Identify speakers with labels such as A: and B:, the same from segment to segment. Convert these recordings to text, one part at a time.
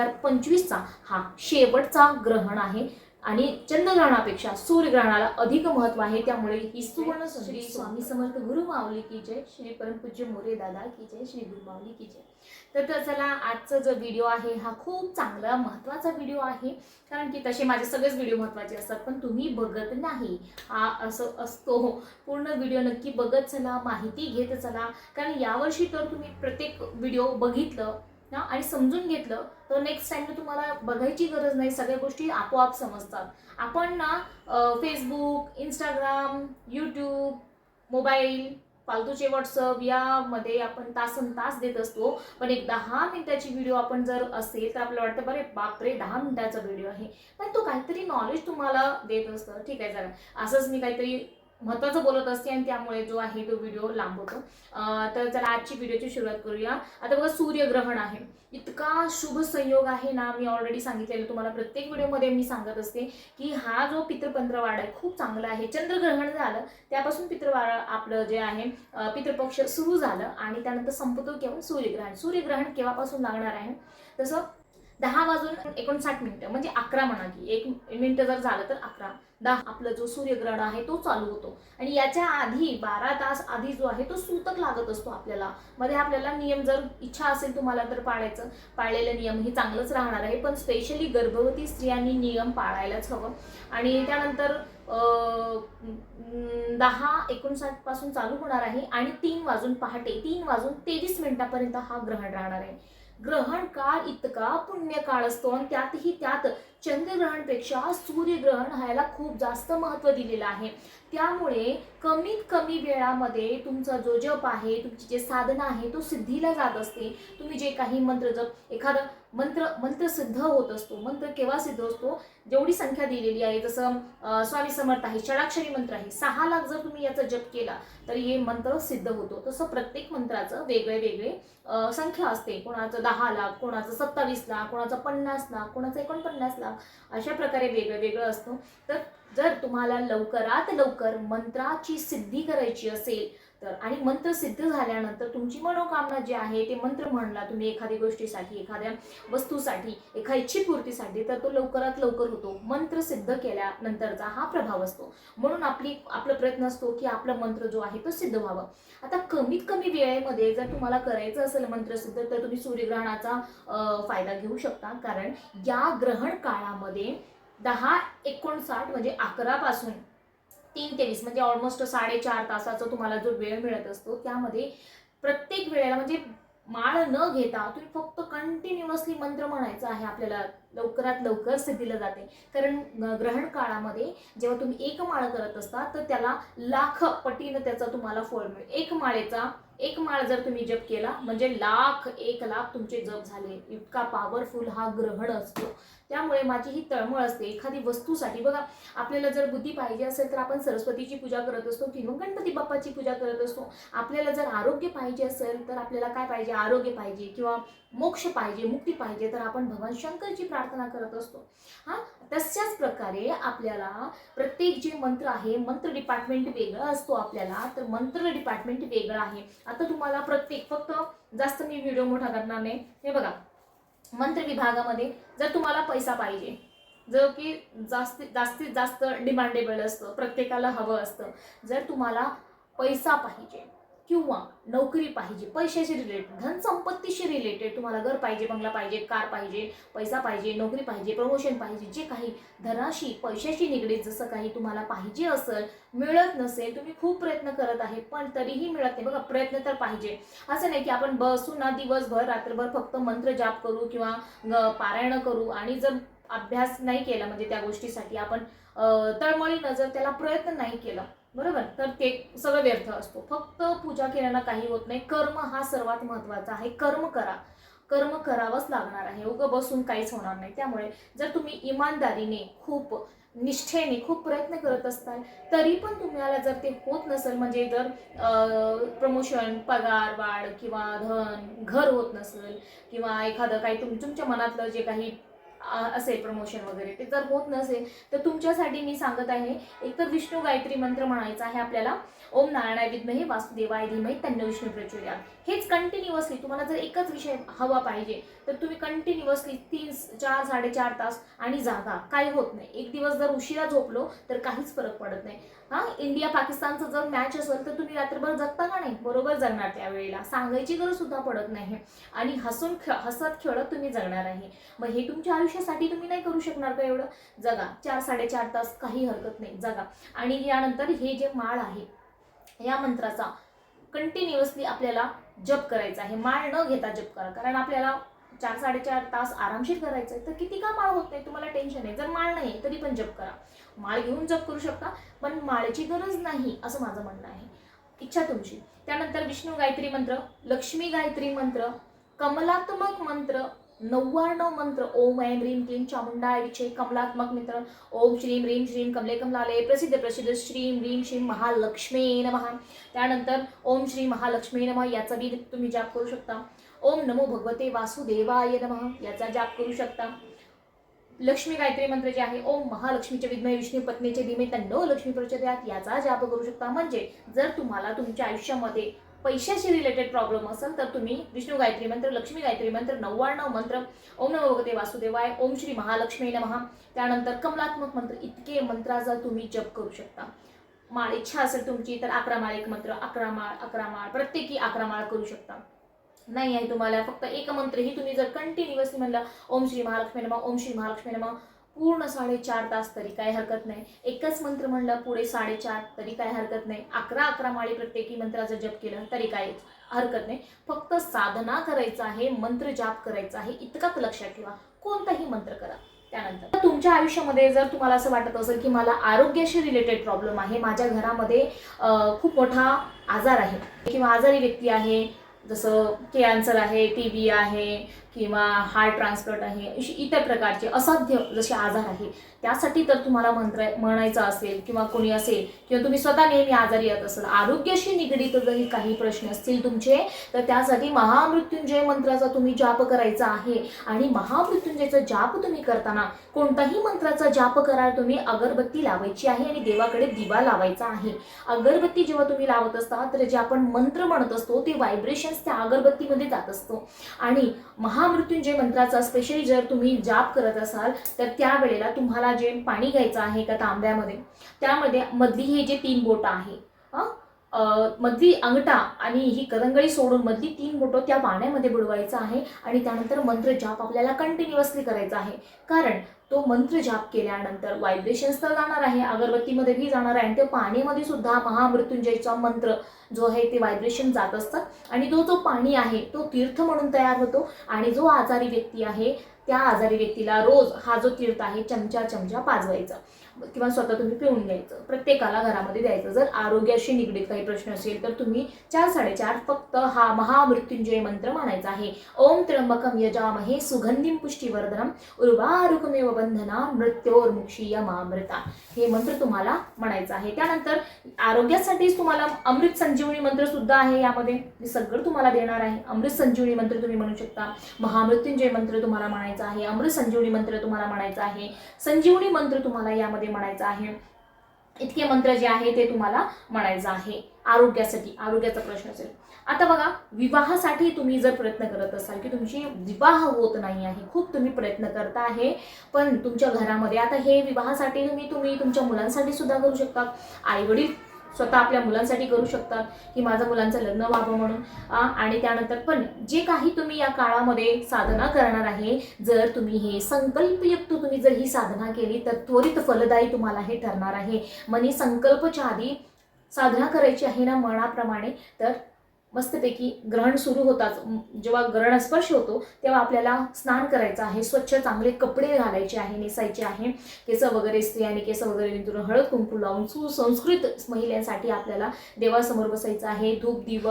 A: हजार पंचवीसचा हा शेवटचा ग्रहण आहे. आणि चंद्रग्रहणापेक्षा सूर्यग्रहणाला अधिक महत्त्व आहे. त्यामुळे ही सुवर्ण श्री स्वामी समर्थ गुरु माऊली की जय. श्री परमपूज्य मोरे दादा की जय. श्री गुरु माऊली की जय. तर चला आजचा जो व्हिडिओ आहे हा खूप चांगला महत्त्वाचा व्हिडिओ आहे. कारण की तसे माझे सगळेच व्हिडिओ महत्त्वाचे असतात पण तुम्ही बघत नाही. हा असं असतो. पूर्ण व्हिडिओ नक्की बघत चला माहिती घेत चला. कारण यावर्षी तर तुम्ही प्रत्येक व्हिडिओ बघितलं ना? आणि समजून घेतलं तर नेक्स्ट टाइम तुम्हाला बघायची गरज नाही. सगळ्या गोष्टी आपोआप समजतात. आपण ना फेसबुक इंस्टाग्राम यूट्यूब मोबाईल फालतूचे व्हॉट्सअप यामध्ये आपण तासन तास देत असतो. पण एक दहा मिनिटाची व्हिडिओ आपण जर असेल तर आपल्याला वाटतं बरे बापरे दहा मिनिटाचा व्हिडिओ आहे. पण तो काहीतरी नॉलेज तुम्हाला देत असतं. ठीक आहे जरा असंच मी काहीतरी महत्त्वाचं बोलत असते आणि त्यामुळे जो आहे तो व्हिडिओ लांब होतो. तर चला आजची व्हिडिओची सुरुवात करूया. आता बघा सूर्यग्रहण आहे. इतका शुभ संयोग आहे ना मी ऑलरेडी सांगितलेलं तुम्हाला. प्रत्येक व्हिडिओमध्ये मी सांगत असते की हा जो पितृपंत्रवाड आहे खूप चांगला आहे. चंद्रग्रहण झालं त्यापासून पितृवाड आपलं जे आहे पितृपक्ष सुरू झालं आणि त्यानंतर संपतो केव्हा? सूर्यग्रहण. सूर्यग्रहण केव्हापासून लागणार आहे? तसं दहा वाजून एकोणसाठ मिनिटं म्हणजे अकरा म्हणा की एक मिनिटं जर झालं तर अकरा. दहा आपला जो सूर्यग्रहण आहे तो चालू होतो. आणि याच्या आधी बारा तास आधी जो आहे तो सूतक लागत असतो आपल्याला. मध्ये आपल्याला नियम जर इच्छा असेल तुम्हाला तर पाळायचं. पाळलेलं नियम हे चांगलंच राहणार आहे पण स्पेशली गर्भवती स्त्रियांनी नियम पाळायलाच हवं. आणि त्यानंतर अं, दहा एकोणसाठपासून चालू होणार आहे आणि तीन वाजून पहाटे तीन वाजून तेवीस मिनिटापर्यंत हा ग्रहण राहणार आहे. ग्रहण काळ इतका पुण्य काळ असतो आणि त्यातही त्यात चंद्रग्रहणपेक्षा सूर्यग्रहण ह्याला खूप जास्त महत्त्व दिलेलं आहे. त्यामुळे कमीत कमी वेळामध्ये तुमचा जो जप आहे तुमची जे साधना आहे तो सिद्धीला जात असते. तुम्ही जे काही मंत्र जप एखादं मंत्र मंत्र सिद्ध होत असतो. मंत्र केव्हा सिद्ध असतो? जेवढी संख्या दिलेली आहे जसं स्वामी समर्थ आहे षडाक्षरी मंत्र आहे सहा लाख जर तुम्ही याचा जप केला तर हे मंत्र सिद्ध होतो. तसं प्रत्येक मंत्राचं वेगळे वेगळे संख्या असते. कोणाचं दहा लाख कोणाचं सत्तावीस लाख कोणाचं पन्नास लाख कोणाचं एकोणपन्नास लाख अशा प्रकारे वेगळं वेगळं असतो. तर जर तुम्हाला लवकरात लवकर मंत्राची सिद्धी करायची असेल तर आणि मंत्र सिद्ध झाल्यानंतर तुमची मनोकामना जी आहे ते मंत्र म्हणला तुम्ही एखाद्या गोष्टीसाठी एखाद्या वस्तूसाठी एका इच्छितपूर्तीसाठी तर तो लवकरात लवकर होतो. मंत्र सिद्ध केल्यानंतरचा हा प्रभाव असतो. म्हणून आपली आपला प्रयत्न असतो की आपला मंत्र जो आहे तो सिद्ध व्हावा. आता कमीत कमी वेळेमध्ये जर तुम्हाला करायचं असेल मंत्र सिद्ध तर तुम्ही सूर्यग्रहणाचा फायदा घेऊ शकता. कारण या ग्रहण काळामध्ये दहा एकोणसाठ म्हणजे अकरापासून तीन तेवीस म्हणजे ऑलमोस्ट साडेचार तासाचा तुम्हाला जो वेळ मिळत असतो त्यामध्ये प्रत्येक वेळेला म्हणजे माळ न घेता तुम्ही फक्त कंटिन्युअसली मंत्र म्हणायचा आहे आपल्याला. लवकरात लवकर सिद्धीला जाते. कारण ग्रहण काळामध्ये जेव्हा तुम्ही एक माळ करत असता तर त्याला लाख पटीनं त्याचा तुम्हाला फळ मिळेल. एक माळेचा एक माळ जर तुम्ही जप केला म्हणजे लाख एक लाख तुमचे जप झाले. इतका पॉवरफुल हा ग्रहण असतो. त्यामुळे माझी ही तळमळ असते. एखादी वस्तूसाठी बघा आपल्याला जर बुद्धी पाहिजे असेल तर आपण सरस्वतीची पूजा करत असतो किंवा गणपती बाप्पाची पूजा करत असतो. आपल्याला जर आरोग्य पाहिजे असेल तर आपल्याला काय पाहिजे? आरोग्य पाहिजे किंवा मोक्ष पाहिजे मुक्ती पाहिजे तर आपण भगवान शंकरची प्रार्थना प्रार्थना करत असतो. हा? तशाच प्रकारे आपल्याला प्रत्येक जे मंत्र आहे मंत्र डिपार्टमेंट वेगळं असतो आपल्याला. तर मंत्र डिपार्टमेंट वेगळं आहे. आता तुम्हाला प्रत्येक फक्त जास्त मी व्हिडिओ मोठा करणार नाही. हे बघा. मंत्र विभागामध्ये जर तुम्हाला पैसा पाहिजे जो की जास्तीत जास्तीत जास्त डिमांडेबल असतं प्रत्येकाला हवं असतं जर तुम्हाला पैसा पाहिजे किंवा नोकरी पाहिजे पैशाशी रिलेटेड धनसंपत्तीशी रिलेटेड तुम्हाला घर पाहिजे बंगला पाहिजे कार पाहिजे पैसा पाहिजे नोकरी पाहिजे प्रमोशन पाहिजे जे काही धनाशी पैशाशी निगडीत जसं काही तुम्हाला पाहिजे असेल मिळत नसेल तुम्ही खूप प्रयत्न करत आहे पण तरीही मिळत नाही. बघा प्रयत्न तर पाहिजे. असं नाही की आपण बसून ना दिवसभर रात्रभर फक्त मंत्र जाप करू किंवा पारायण करू आणि जर अभ्यास नाही केला म्हणजे त्या गोष्टीसाठी आपण तळमळीनं जर त्याला प्रयत्न नाही केला. बरोबर? तर ते सगळं व्यर्थ असतो. फक्त पूजा केल्यानं काही होत नाही. कर्म हा सर्वात महत्त्वाचा आहे. कर्म करा. कर्म करावंच लागणार आहे. उगं बसून काहीच होणार नाही. त्यामुळे जर तुम्ही इमानदारीने खूप निष्ठेने खूप प्रयत्न करत असताल तरी पण तुम्हाला जर ते होत नसेल म्हणजे जर प्रमोशन पगार वाढ किंवा धन घर होत नसेल किंवा एखादं काही तुम तुमच्या मनातलं जे काही असेल प्रमोशन वगैरे. ते जर होत नसेल तर तुमच्यासाठी मी सांगत आहे एकतर विष्णू गायत्री मंत्र म्हणायचा आहे आपल्याला. ओम नारायणाय विद्महे वासुदेवाय धीमहे तन्न विष्णू प्रचोदयात. हेच कंटिन्युअसली तुम्हाला जर एकच विषय हवा पाहिजे तर तुम्ही कंटिन्युअसली तीन चार साडेचार तास आणि जागा. काही होत नाही. एक दिवस जर उशिरा झोपलो तर काहीच फरक पडत नाही. हा इंडिया पाकिस्तानचं जर मॅच असेल तर तुम्ही रात्रभर जगता का नाही बरोबर जगणार त्यावेळेला. सांगायची गरज सुद्धा पडत नाही. आणि हसून खे हसत खेळत तुम्ही जगणार आहे मग हे तुमच्या आयुष्यासाठी तुम्ही नाही करू शकणार का एवढं? जगा. चार साडेचार तास काही हरकत नाही. जगा. आणि यानंतर हे जे माळ आहे या मंत्राचा कंटिन्युअसली आपल्याला जप करायचा आहे. माळ न घेता जप करा. कारण आपल्याला चार साडेचार तास आरामशीर करायचं आहे तर किती का माळ होत नाही? तुम्हाला टेन्शन आहे जर माळ नाही तरी पण जप करा. माळ घेऊन जप करू शकता पण माळेची गरज नाही असं माझं म्हणणं आहे. इच्छा तुमची. त्यानंतर विष्णू गायत्री मंत्र लक्ष्मी गायत्री मंत्र कमलात्मक मंत्र नव्याण्णव मंत्र ओम ऐं ह्रीम क्लीम चामुंडाय विचे कमलात्मक मित्र। ओम श्रीम ह्रीम श्रीं कमले कमलाले प्रसिद्ध प्रसिद्ध श्रीम ह्रीम श्रीम महालक्ष्मी नमहा त्यानंतर ओम श्री महालक्ष्मी नमः याचा बी तुम्ही जाप करू शकता। ओम नमो भगवते वासुदेवाय नमः याचा जाप करू शकता। लक्ष्मी गायत्री मंत्र जे आहे ओम महालक्ष्मीचे विद्मय विष्णू पत्नीचे धीमे तन्नो लक्ष्मी प्रचोदयात याचा जाप करू शकता। म्हणजे जर तुम्हाला तुमच्या आयुष्यामध्ये पैशाशी रिलेटेड प्रॉब्लेम असेल तर तुम्ही विष्णू गायत्री मंत्र लक्ष्मी गायत्री मंत्र नव्याण्णव मंत्र ओम नमो भगवते वासुदेवाय ओम श्री महालक्ष्मी नमः. त्यानंतर कमलात्मक मंत्र इतके मंत्राचा तुम्ही जप करू शकता. माळ इच्छा असेल तुमची तर अकरा माळ एक मंत्र अकरा माळ अकरा माळ प्रत्येकी अकरा माळ करू शकता. नाही आहे तुम्हाला फक्त एक मंत्र ही तुम्ही जर कंटिन्युअसली म्हणलं ओम श्री महालक्ष्मी नमः ओम श्री महालक्ष्मी नमः पूर्ण साडेचार तास तरी काय हरकत नाही. एकच मंत्र म्हणलं पुढे साडेचार तरी काय हरकत नाही. अकरा अकरा माळी प्रत्येकी मंत्राचा जप केलं तरी काय हरकत नाही. फक्त साधना करायचं आहे मंत्र जाप करायचा आहे इतकाच लक्षात ठेवा. कोणताही मंत्र करा. त्यानंतर तुमच्या आयुष्यामध्ये जर तुम्हाला असं वाटत असेल की मला आरोग्याशी रिलेटेड प्रॉब्लेम आहे माझ्या घरामध्ये खूप मोठा आजार आहे किंवा आजारी व्यक्ती आहे जसं कॅन्सर आहे टी बी आहे किंवा हार्ट ट्रान्सप्लांट आहे अशी इतर प्रकारचे असाध्य जसे आजार आहे त्यासाठी तर तुम्हाला मंत्र म्हणायचं असेल किंवा कोणी असेल किंवा तुम्ही स्वतः नेहमी आजारी येत असाल आरोग्याशी निगडीत जरी काही प्रश्न असतील तुमचे तर त्यासाठी महामृत्युंजय मंत्राचा तुम्ही जाप करायचा आहे. आणि महामृत्युंजयचा जाप तुम्ही करताना कोणताही मंत्राचा जाप कराल तुम्ही अगरबत्ती लावायची आहे आणि देवाकडे दिवा लावायचा आहे. अगरबत्ती जेव्हा तुम्ही लावत असता तर जे आपण मंत्र म्हणत असतो ते व्हायब्रेशन्स त्या अगरबत्तीमध्ये जात असतो. आणि महा महामृत्युंजय मंत्राचा स्पेशली जर तुम्ही जाप करत असाल तर त्यावेळेला तुम्हाला जे पाणी घ्यायचं आहे का तांब्यामध्ये त्यामध्ये मधली हे जे तीन बोटं आहे मधली अंगठा आणि ही करंगळी सोडून मधली तीन बोटं त्या पाण्यामध्ये बुडवायचं आहे आणि त्यानंतर मंत्र जाप आपल्याला कंटिन्युअसली करायचा आहे. कारण तो मंत्र जाप केल्यानंतर व्हायब्रेशन्स तर जाणार आहे. अगरबत्तीमध्येही जाणार आहे. आणि त्या पाण्यामध्ये सुद्धा महामृत्युंजयचा मंत्र जो आहे ते व्हायब्रेशन जात असतात आणि तो जो पाणी आहे तो तीर्थ म्हणून तयार होतो. आणि जो आजारी व्यक्ती आहे त्या आजारी व्यक्तीला रोज हा जो तीर्थ आहे चमचा चमचा पाजवायचा. किंवा स्वतः तुम्ही पिऊन घ्यायचं. प्रत्येकाला घरामध्ये द्यायचं. जर आरोग्याशी निगडीत काही प्रश्न असेल तर तुम्ही चार साडेचार फक्त हा महामृत्युंजय मंत्र म्हणायचा आहे. ओम त्र्यंबकम यजामहे सुगंधिम पुष्टीवर्धनम उर्वारुकमेव बंधना मृत्योर्मुक्षीय मामृता हे मंत्र तुम्हाला म्हणायचं आहे. त्यानंतर आरोग्यासाठीच तुम्हाला अमृत संजीवनी मंत्र सुद्धा आहे यामध्ये. मी सगळं तुम्हाला देणार आहे. अमृत संजीवनी मंत्र तुम्ही म्हणू शकता. महामृत्युंजय मंत्र तुम्हाला म्हणायचा आहे. अमृत संजीवनी मंत्र तुम्हाला म्हणायचा आहे. संजीवनी मंत्र तुम्हाला यामध्ये म्हणायचा आहे. इतके मंत्र जे आहे ते तुम्हाला म्हणायचं आहे. आरोग्यासाठी आरोग्याचा प्रश्न असेल. आता बघा विवाहासाठी तुम्ही जर प्रयत्न करत असाल की तुमची विवाह होत नाही आहे खूप तुम्ही प्रयत्न करता आहे पण तुमच्या घरामध्ये आता हे विवाहासाठी तुम्ही तुम्ही तुमच्या मुलांसाठी सुद्धा करू शकता. आई वडील स्वतः आपल्या मुलांसाठी करू शकतात की माझं मुलांचं लग्न व्हावं म्हणून. आणि त्यानंतर पण जे काही तुम्ही या काळामध्ये साधना करणार आहे जर तुम्ही हे संकल्पयुक्त तुम्ही जर ही साधना केली तर त्वरित फलदायी तुम्हाला हे ठरणार आहे. मनी संकल्पच्या आधी साधना करायची आहे ना मनाप्रमाणे तर मस्तपैकी ग्रहण सुरू होताच. जेव्हा ग्रहण स्पर्श होतो तेव्हा आपल्याला स्नान करायचं आहे. स्वच्छ चांगले कपडे घालायचे आहे नेसायचे आहे. केस वगैरे स्त्रियांनी केस वगैरे विंचरून हळद कुंकू लावून सुसंस्कृत महिलांसाठी आपल्याला देवासमोर बसायचं आहे. धूप दिव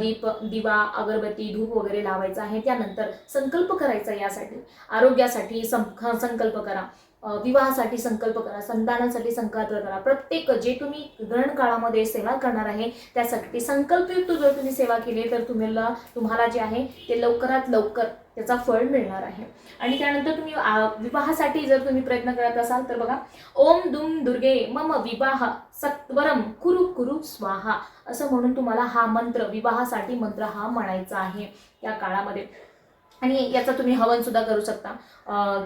A: दीप दिवा अगरबत्ती धूप वगैरे लावायचं आहे. त्यानंतर संकल्प करायचा यासाठी. आरोग्यासाठी सं संकल्प करा. विवाहासाठी संकल्प करा संतानासाठी संकल्प करा. प्रत्येक जे तुम्ही ग्रहण काळामध्ये सेवा करणार आहे त्यासाठी संकल्पयुक्त जर तुम्ही सेवा केली तर तुम्हाला तुम्हाला जे आहे ते लवकरात लवकर त्याचा फळ मिळणार आहे. आणि त्यानंतर तुम्ही विवाहासाठी जर तुम्ही प्रयत्न करत असाल तर बघा ओम दुम दुर्गे मम विवाह सत्वरम कुरु कुरु स्वाहा. असं म्हणून तुम्हाला हा मंत्र विवाहासाठी मंत्र हा म्हणायचा आहे या काळामध्ये. आणि याचा तुम्ही हवन सुद्धा करू शकता.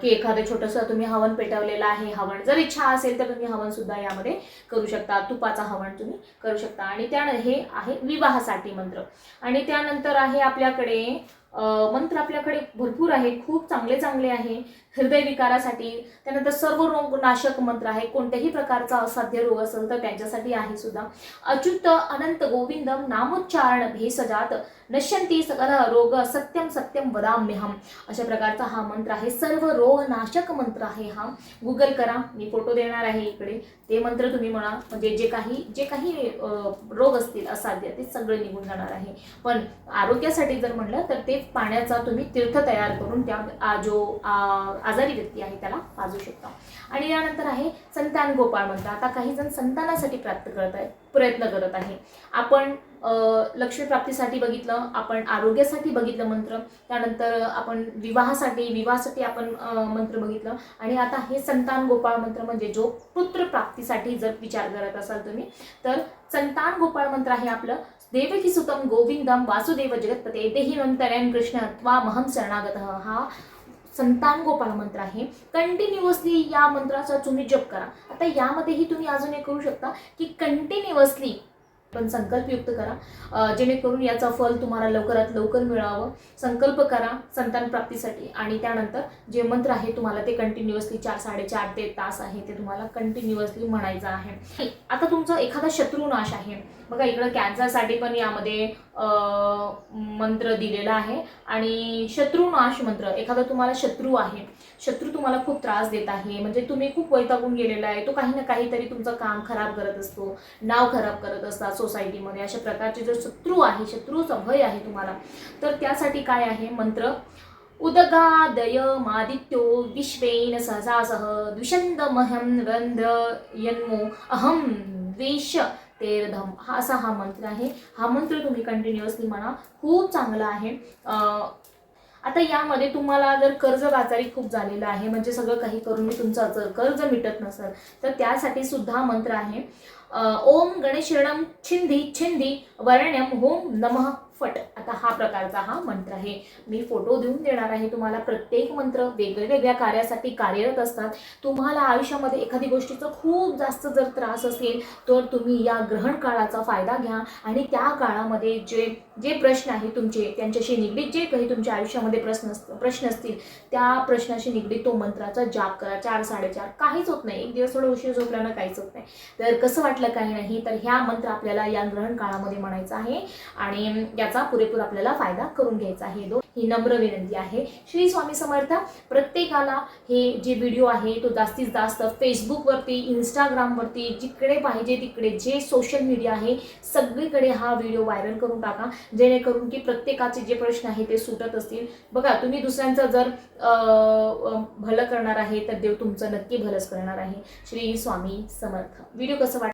A: की एखादं छोटंसं तुम्ही हवन पेटवलेलं आहे हवन जर इच्छा असेल तर तुम्ही हवन सुद्धा यामध्ये करू शकता. तुपाचा हवन तुम्ही करू शकता. आणि त्यानं हे आहे विवाहासाठी मंत्र. आणि त्यानंतर आहे आपल्याकडे मंत्र आपल्याकडे भरपूर आहे. खूप चांगले चांगले आहे. हृदय विकारासाठी त्यानंतर सर्व रोग नाशक मंत्र आहे. कोणत्याही प्रकारचा असाध्य रोग असेल तर त्यांच्यासाठी आहे सुद्धा. अच्युत अनंत गोविंदम नामोच्चारण भेसजात नश्यंती सकल रोग सत्यम सत्यम वदाम्यहम. अशा प्रकारचा हा मंत्र आहे. सर्व रोग नाशक मंत्र आहे हा. गुगल करा. मी फोटो देणार आहे इकडे. ते मंत्र तुम्ही म्हणा. म्हणजे जे काही जे काही रोग असतील असाध्य ते सगळे निघून जाणार आहे. पण आरोग्यासाठी जर म्हणलं तर ते पाण्याचा तुम्ही तीर्थ तयार करून त्या जो आ, आजारी व्यक्ती आहे त्याला पाजू शकता. आणि यानंतर आहे संतान गोपाळ मंत्र. आता काही जण संतानासाठी प्राप्त करत आहे प्रयत्न करत आहे. आपण लक्ष्मीप्राप्तीसाठी प्राप्तीसाठी बघितलं आपण आरोग्यासाठी बघितलं मंत्र त्यानंतर आपण विवाहासाठी विवाहासाठी आपण मंत्र बघितलं. आणि आता हे संतान गोपाळ मंत्र म्हणजे जो पुत्र प्राप्तीसाठी जर विचार करत असाल तुम्ही तर संतान गोपाळ मंत्र आहे आपलं देवकी सुतम गोविंदम वासुदेव जगतपते देही नंतरन कृष्ण त्वा महम शरणागत. हा संतान गोपाळ मंत्र आहे. कंटिन्युअसली या मंत्राचा तुम्ही जप करा. आता यामध्येही तुम्ही अजून एक करू शकता की कंटिन्युअसली पण संकल्पयुक्त करा. जेणेकरून याचा फल तुम्हाला लवकरात लवकर मिळावं. संकल्प करा संतान प्राप्तीसाठी. आणि त्यानंतर जे मंत्र आहे तुम्हाला ते कंटिन्युअसली चार साडेचार ते तास आहे ते तुम्हाला कंटिन्युअसली म्हणायचं आहे. आता तुमचा एखादा शत्रुनाश आहे. बघा इकडं कॅन्सरसाठी पण यामध्ये मंत्र दिलेला आहे. आणि शत्रुनाश मंत्र एखादा तुम्हाला शत्रू आहे. शत्रू तुम्हाला खूप त्रास देत आहे. म्हणजे तुम्ही खूप वैतागून गेलेला आहे. तो काही ना काहीतरी तुमचं काम खराब करत असतो. नाव खराब करत असतात सोसायटीमध्ये अशा प्रकारचे जो शत्रू आहे शत्रूचं भय आहे तुम्हाला तर त्यासाठी काय आहे? मंत्र उदगादय मादित्यो विश्वेन सहसासह द्विषन्दमहं रंध्र यन्मो अहं द्वेष तेरधम. हा असा हा मंत्र आहे. हा मंत्र तुम्ही कंटिन्युअसली म्हणा. खूप चांगला आहे. आता यामध्ये तुम्हाला जर कर्ज बाजारी खूप झालेलं आहे म्हणजे सगळं काही करून मी तुमचं जर कर्ज मिटत नसेल तर त्यासाठी सुद्धा मंत्र आहे. ओम गणेशरणम छिंदी छिंदी वर्ण्यम होम नमः फट. आता हा प्रकारचा हा मंत्र आहे. मी फोटो देऊन देणार आहे. तुम्हाला प्रत्येक मंत्र वेगवेगळ्या कार्यासाठी कार्यरत असतात. तुम्हाला आयुष्यामध्ये एखादी गोष्टीचा खूप जास्त जर त्रास असेल तर तुम्ही या ग्रहण काळाचा फायदा घ्या आणि त्या काळामध्ये जे जे प्रश्न आहे तुमचे त्यांच्याशी निगडीत जे काही तुमच्या आयुष्यामध्ये प्रश्न असत प्रश्न असतील त्या प्रश्नाशी निगडीत तो मंत्राचा जाप करा. चार साडेचार काहीच होत नाही. एक दिवस थोडं उशीर झोपल्यानं काहीच होत नाही. तर कसं वाटलं काही नाही तर ह्या मंत्र आपल्याला या ग्रहण काळामध्ये म्हणायचा आहे आणि याचा पुरेपूर आपल्याला फायदा करून घ्यायचा आहे. दोन ही नम्र विनंती आहे. श्री स्वामी समर्थ प्रत्येकाला हे जे व्हिडिओ आहे तो जास्तीत जास्त फेसबुकवरती इंस्टाग्रामवरती जिकडे पाहिजे तिकडे जे सोशल मीडिया आहे सगळीकडे हा व्हिडिओ व्हायरल करून टाका. जेणेकरून की प्रत्येकाचे जे प्रश्न आहे ते सुटत असतील. बघा तुम्ही दुसऱ्यांचं जर भलं करणार आहे तर देव तुमचं नक्की भलंच करणार आहे. श्री स्वामी समर्थ. व्हिडिओ कसं वाटतं?